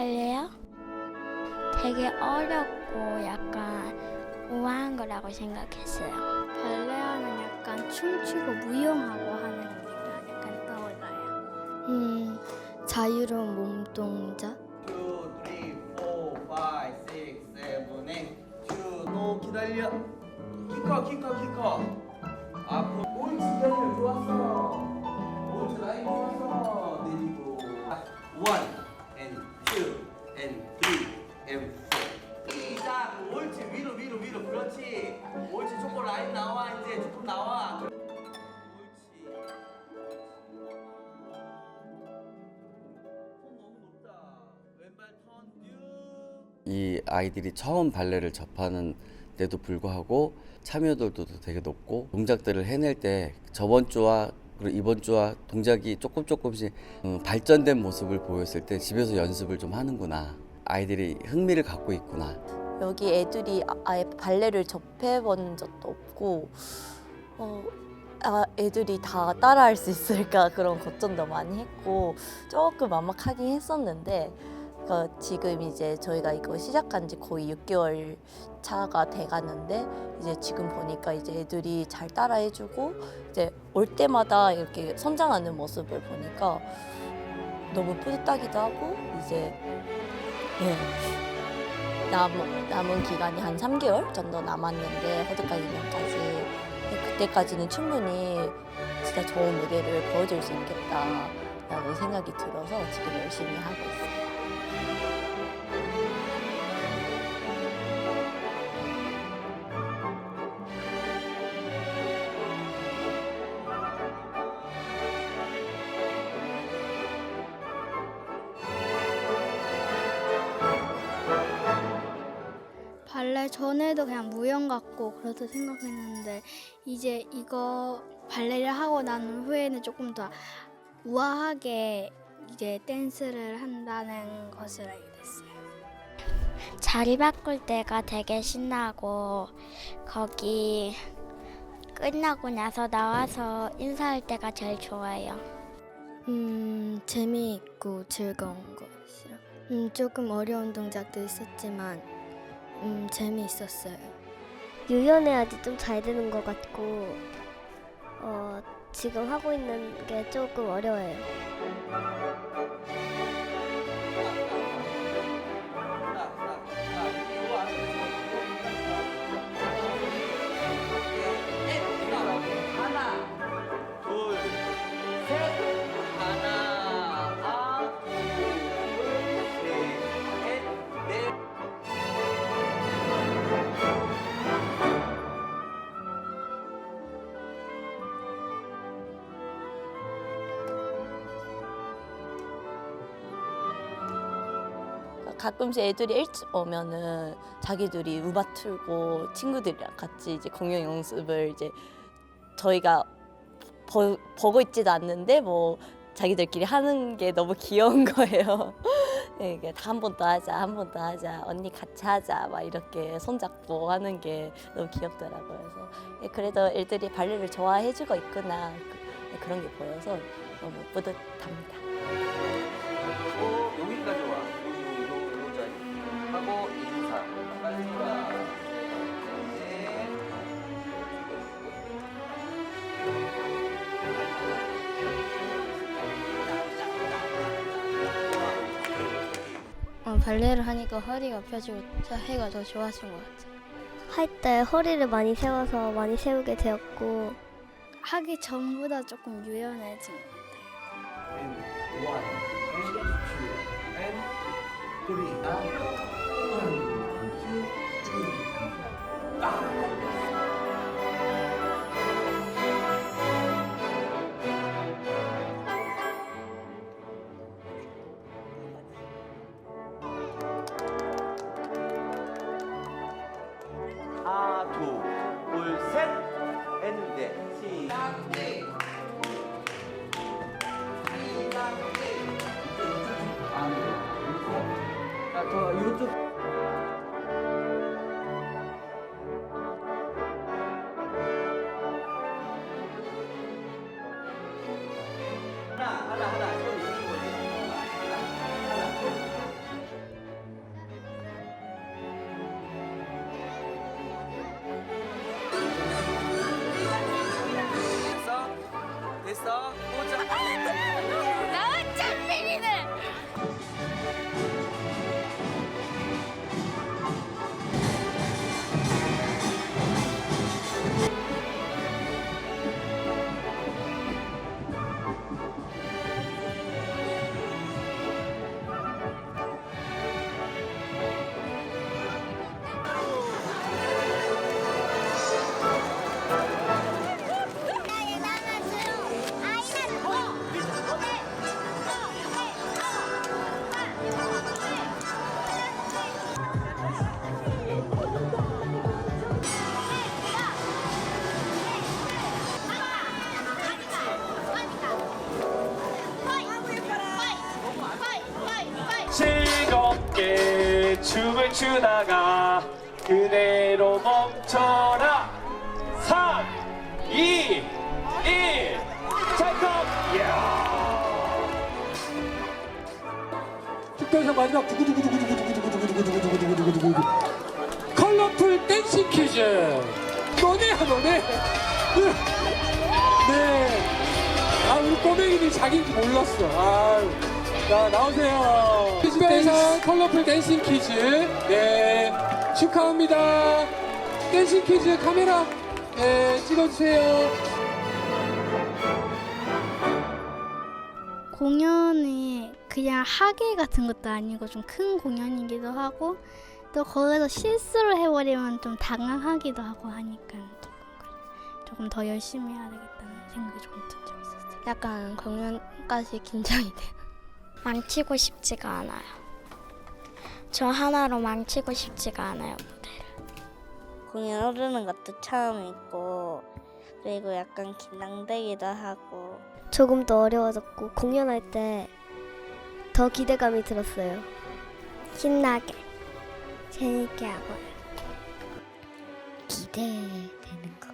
발레요? 되게 어렵고 약간 우아한 거라고 생각했어요. 발레하면 약간 춤추고 무용하고 하는 게 약간 떠올라요. 음, 자유로운 몸 동작? two, three, four, five, six, seven, eight. two, 또 기다려. 키커, 키커, 키커. 앞으로. 옳지, 기다려. 좋았어. 옳지, 라인 좋았어. 내리고. one, 이 아이들이 처음 발레를 접하는 데도 불구하고 참여도도 되게 높고 동작들을 해낼 때 저번 주와 그리고 이번 주와 동작이 조금 조금씩 음, 발전된 모습을 보였을 때 집에서 연습을 좀 하는구나. 아이들이 흥미를 갖고 있구나. 여기 애들이 아- 아예 발레를 접해본 적도 없고 어, 아, 애들이 다 따라할 수 있을까 그런 걱정도 많이 했고 조금 막막하긴 했었는데 그 지금 이제 저희가 이거 시작한 지 거의 6개월 차가 돼 가는데 이제 지금 보니까 이제 애들이 잘 따라해 주고 이제 올 때마다 이렇게 성장하는 모습을 보니까 너무 뿌듯하기도 하고 이제 예. 남은, 남은 기간이 한 3개월 정도 남았는데 허드카 2년까지 그때까지는 충분히 진짜 좋은 무대를 보여줄 수 있겠다라는 생각이 들어서 지금 열심히 하고 있어요. 전에도 그냥 무용 같고 그렇다 생각했는데 이제 이거 발레를 하고 난 후에는 조금 더 우아하게 이제 댄스를 한다는 것을 알게 됐어요. 자리 바꿀 때가 되게 신나고 거기 끝나고 나서 나와서 인사할 때가 제일 좋아요. 음, 재미있고 즐거운 것이요. 음, 조금 어려운 동작도 있었지만 음, 재미있었어요. 유연해야지 좀잘 되는 것 같고 어, 지금 하고 있는 게 조금 어려워요. 가끔씩 애들이 일찍 오면은 자기들이 우바 틀고 친구들이랑 같이 이제 공연 연습을 이제 저희가 보, 보고 있지도 않는데 뭐 자기들끼리 하는 게 너무 귀여운 거예요. 네, 이게 한번 더 하자, 한 번 더 하자, 언니 같이 하자, 막 이렇게 손잡고 하는 게 너무 귀엽더라고요. 그래서 예, 그래도 애들이 발레를 좋아해주고 있구나 그- 그런 게 보여서 너무 뿌듯합니다. 하고 인사. 빨리 와. 네. 어, 발레를 하니까 허리가 펴지고 해가 더 좋아진 것 같아요. 할 때 허리를 많이 세워서 많이 세우게 되었고 하기 전보다 조금 유연해진 것 같아요. and one and two and three. 坐坐 춤을 추다가 그대로 멈춰라. 3 2 1 찰칵! 특별상 마지막 두구두구두구두구두구두구두구두구두구두구두구두구 컬러풀 댄싱 퀴즈 너네야 너네 네 아 우리 꼬맹이들이 자기인지 몰랐어 아유 자 나오세요 특별상 컬러풀 댄싱 퀴즈 네 축하합니다 댄싱 퀴즈 카메라 네 찍어주세요 공연이 그냥 하계 같은 것도 아니고 좀 큰 공연이기도 하고 또 거기서 실수를 해버리면 좀 당황하기도 하고 하니까 조금 그래. 조금 더 열심히 해야 되겠다는 생각이 조금 든 적이 있었어요. 약간 공연까지 긴장이 돼요. 망치고 싶지가 않아요. 저 하나로 망치고 싶지가 않아요. 공연 오르는 것도 처음이고 그리고 약간 긴장되기도 하고 조금 더 어려워졌고 공연할 때 더 기대감이 들었어요. 신나게 재밌게 하고요. 기대되는 거.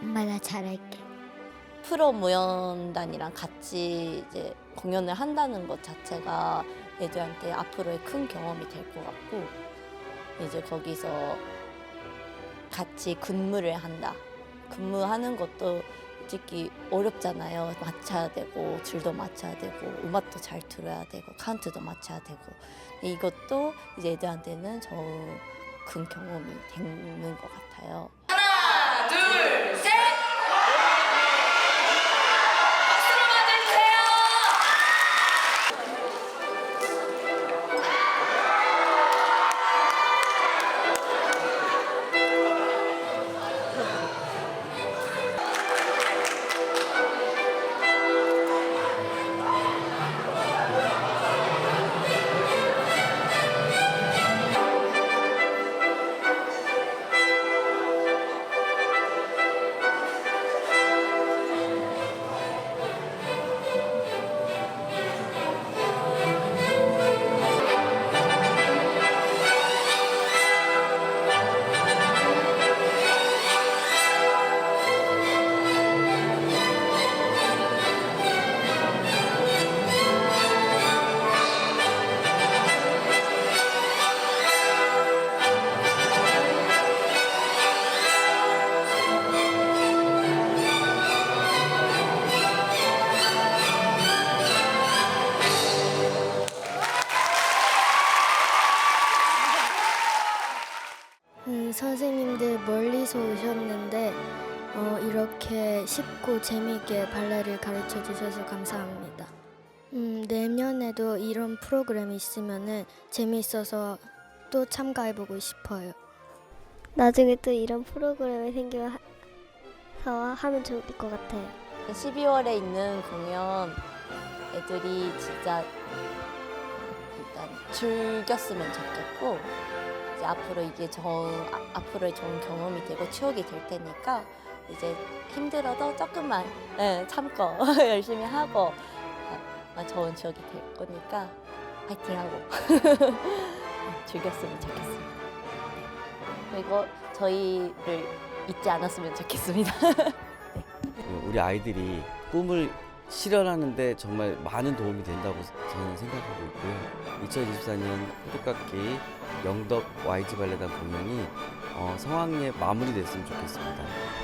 엄마 나 잘할게. 프로 무연단이랑 같이 이제 공연을 한다는 것 자체가 애들한테 앞으로의 큰 경험이 될 것 같고 이제 거기서 같이 근무를 한다. 근무하는 것도 솔직히 어렵잖아요. 맞춰야 되고 줄도 맞춰야 되고 음악도 잘 들어야 되고 카운트도 맞춰야 되고 이것도 이제 애들한테는 저큰 경험이 되는 것 같아요. 쉽고 재미있게 발레를 가르쳐 주셔서 감사합니다. 음, 내년에도 이런 프로그램이 있으면은 재미있어서 또 참가해보고 싶어요. 나중에 또 이런 프로그램이 생겨서 하면 좋을 것 같아요. 12월에 있는 공연 애들이 진짜 일단 즐겼으면 좋겠고 이제 앞으로 이게 저 아, 앞으로의 좋은 경험이 되고 추억이 될 테니까 이제 힘들어도 조금만 네, 참고 열심히 하고 아, 좋은 추억이 될 거니까 파이팅하고 즐겼으면 좋겠습니다. 그리고 저희를 잊지 않았으면 좋겠습니다. 우리 아이들이 꿈을 실현하는데 정말 많은 도움이 된다고 저는 생각하고 있고요. 2024년 호두깎이 영덕 YG 발레단 공연이 어, 성황리에 마무리됐으면 좋겠습니다.